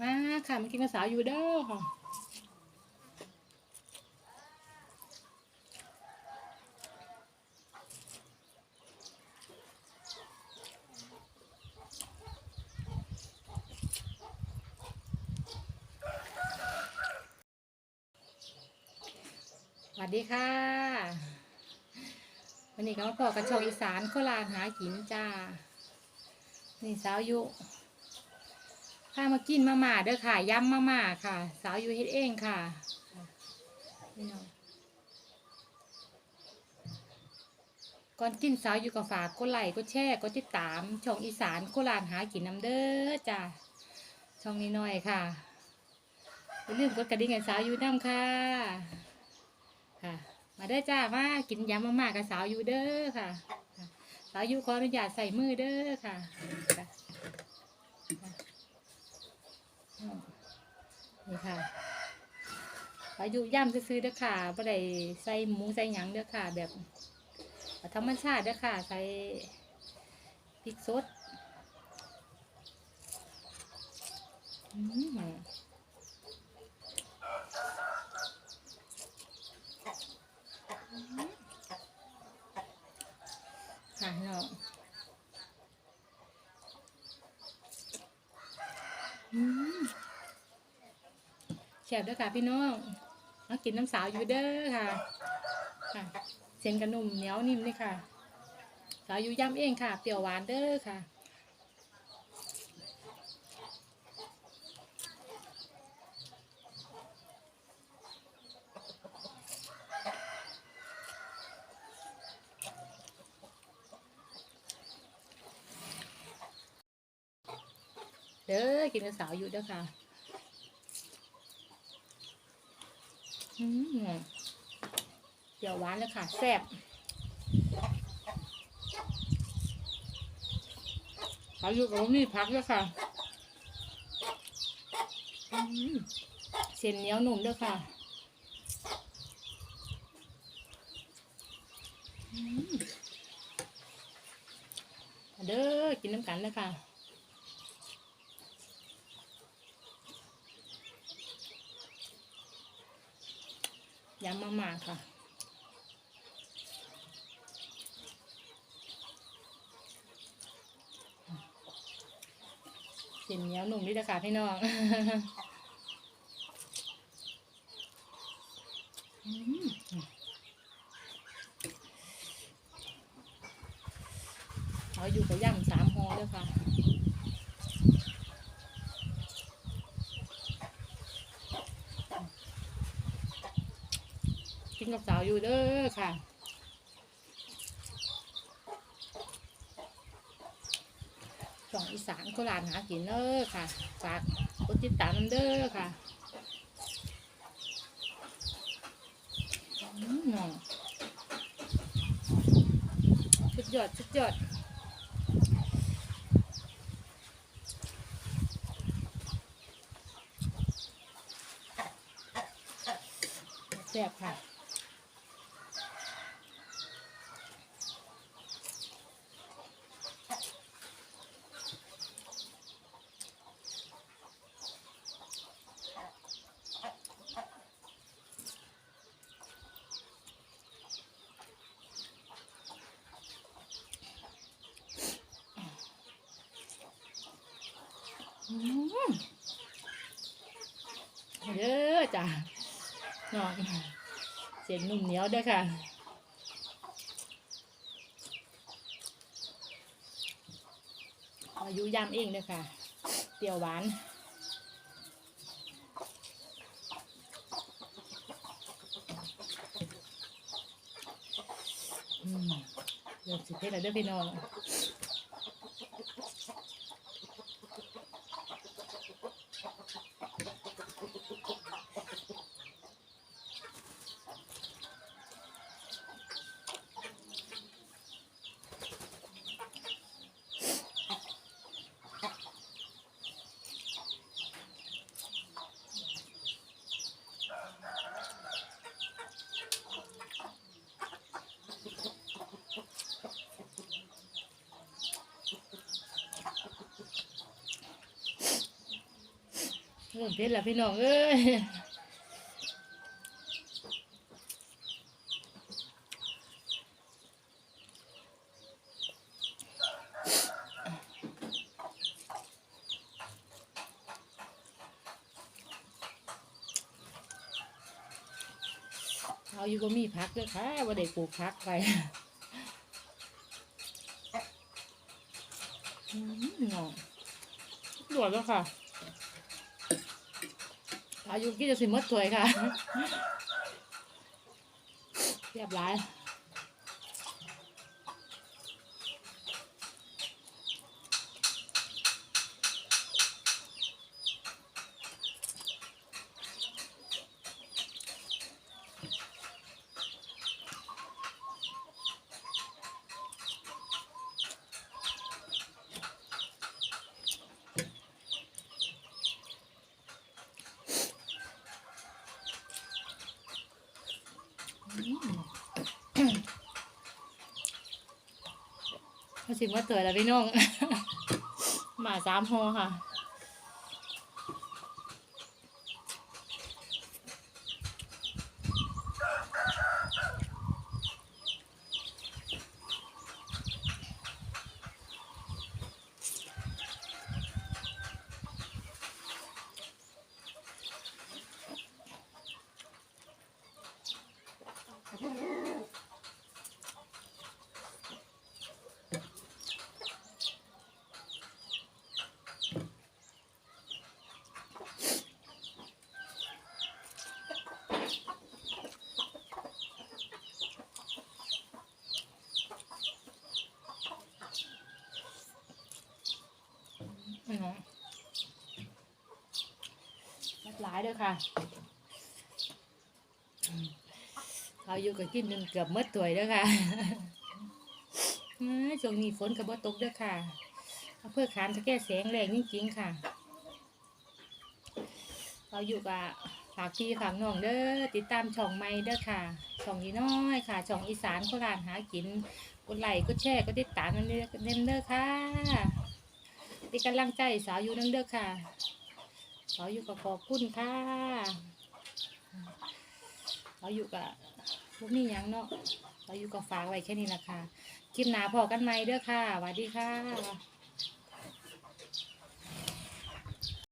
มาค่ะมากินกับสาวอยู่เด้อค่ะสวัสดีค่ะ วันนี้ก็มาพอกับช่องอีสานโคราชหากินจ้า นี่สาวยู่ พามากินมาม่าเด้อค่ะยำมาม่าค่ะ สาวอยู่เฮ็ดเองค่ะนี่เนาะก่อนกินสาวอยู่กับฝากกดไลค์กดแชร์กดติดตาม ช่องอีสานโคราชหากินน้ำเด้อจ้าช่องนี้หน่อยค่ะอย่าลืมกดกระดิ่งให้สาวอยู่น้ำค่ะค่ะ มาเด้อจ้ามากินยำมาม่ากับสาวอยู่เด้อค่ะค่ะสาวอยู่ขออนุญาตใส่มือเด้อค่ะค่ะ นี่ค่ะ อายุย่ำซื้อๆเด้อค่ะบ่ได้ใส่หมูใส่หยังเด้อค่ะ แบบธรรมชาติเด้อค่ะ ใส่พริกสดอืมค่ะเนาะอืมแฉบด้วยค่ะพี่น้อง มากินน้ำสาวอยู่เด้อค่ะค่ะเส้นกระนุ่มเหนียวนิ่มเลยค่ะ สาวอยู่ย่ำเองค่ะ เปรี้ยวหวานเด้อค่ะเด้อกินกับสาวอยู่เด้อค่ะ อืม เดี๋ยวหวานเลยค่ะ แซ่บเขาอยู่กับมีพักด้วยค่ะเส้นเหนียวหนุ่มด้วยค่ะเด้อกินน้ำกันเลยค่ะ ยำมาม่าค่ะ เส้นเหนียวหนุ่มนี่นะคะพี่น้องเอาอยู่กับย่ำสามห่อด้วยค่ะ นกับสาวอยู่เด้อค่ะสองอีสานโคราชหากินเด้อค่ะฝากกดติดตามเด้อค่ะน้องสุดยอดสุดยอดแซ่บค่ะ อืมเด้อ จ้ะนองเสียงนุ่มเหนียวด้อค่ะอายุย่ำเองด้อค่ะเปรี้ยวหวานอืมเดี๋ยวสิเพชรแล้วเด้อพี่น้อง เริ่มเพชรล้วพี่น้องเอ้ยเอาอยู่ก็มีพักด้วยค่ะว่าได้ปลูกพักไปอืมเนาะด่วนแล้วค่ะ อายุกี่จะสิหมดถวยค่ะเรียบร้อย มาชิมว่าเตยแล้วพี่น้อง หมาสามโฮค่ะ หลายเด้วยค่ะอืมเขาอยู่กับกินจนเกือบหมดตัวยเด้วยค่ะช่วงนี้ฝนกับบ่ตกเด้อค่ะเพื่อขามตะแก้แสงแรงจริงๆค่ะ เราอยู่กับฝากพี่ฝากน้องเด้อติดตามช่องใหม่เด้อค่ะ ช่องยีน้อยค่ะ ช่องอีสานโคราชหากินกดไลค์กดแชร์กดติดตามกันเด้อเด้อค่ะเป็นกำลังใจสาวอยู่นั่นเด้อค่ะ ขาอยู่กับขอบคุณค่ะสาอยู่กับพวกนี้ยังเนาะสาอยู่กับฝากไว้แค่นี้ละค่ะคลิปหนาพอกันไหมเด้อค่ะสวัสดีค่ะ